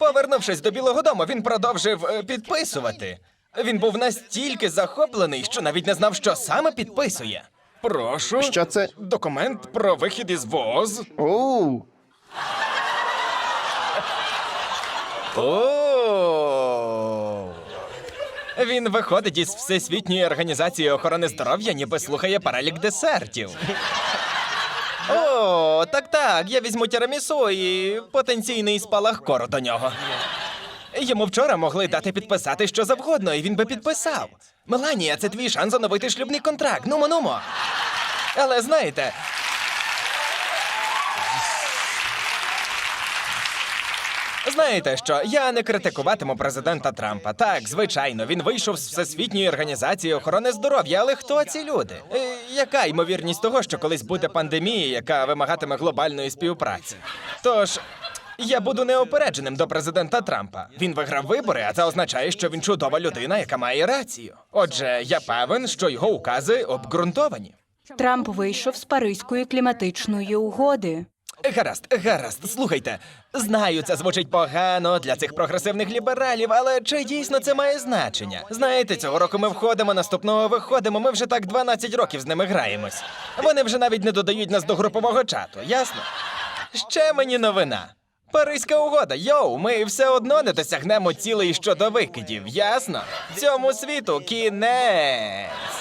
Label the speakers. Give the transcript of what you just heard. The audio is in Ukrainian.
Speaker 1: Повернувшись до Білого Дому, він продовжив е, підписувати. Він був настільки захоплений, що навіть не знав, що саме підписує. Прошу.
Speaker 2: Що це?
Speaker 1: Документ про вихід із ВОЗ.
Speaker 2: Оу.
Speaker 1: О. Він виходить із Всесвітньої організації охорони здоров'я, ніби слухає перелік десертів. О, так так, я візьму тірамісу і потенційний спалах кору до нього. Йому вчора могли дати підписати що завгодно, і він би підписав. Меланія, це твій шанс оновити шлюбний контракт. Нумо, нумо. Але знаєте. Знаєте що, я не критикуватиму президента Трампа. Так, звичайно, він вийшов з Всесвітньої організації охорони здоров'я, але хто ці люди? Е, яка ймовірність того, що колись буде пандемія, яка вимагатиме глобальної співпраці? Тож. Я буду неопередженим до президента Трампа. Він виграв вибори, а це означає, що він чудова людина, яка має рацію. Отже, я певен, що його укази обґрунтовані.
Speaker 3: Трамп вийшов з Паризької кліматичної угоди.
Speaker 1: Гаразд, гаразд, слухайте. Знаю, це звучить погано для цих прогресивних лібералів, але чи дійсно це має значення? Знаєте, цього року ми входимо, наступного виходимо. Ми вже так 12 років з ними граємось. Вони вже навіть не додають нас до групового чату, ясно? Ще мені новина. Паризька угода, йоу, ми все одно не досягнемо цілей щодо викидів, ясно? Цьому світу кінець.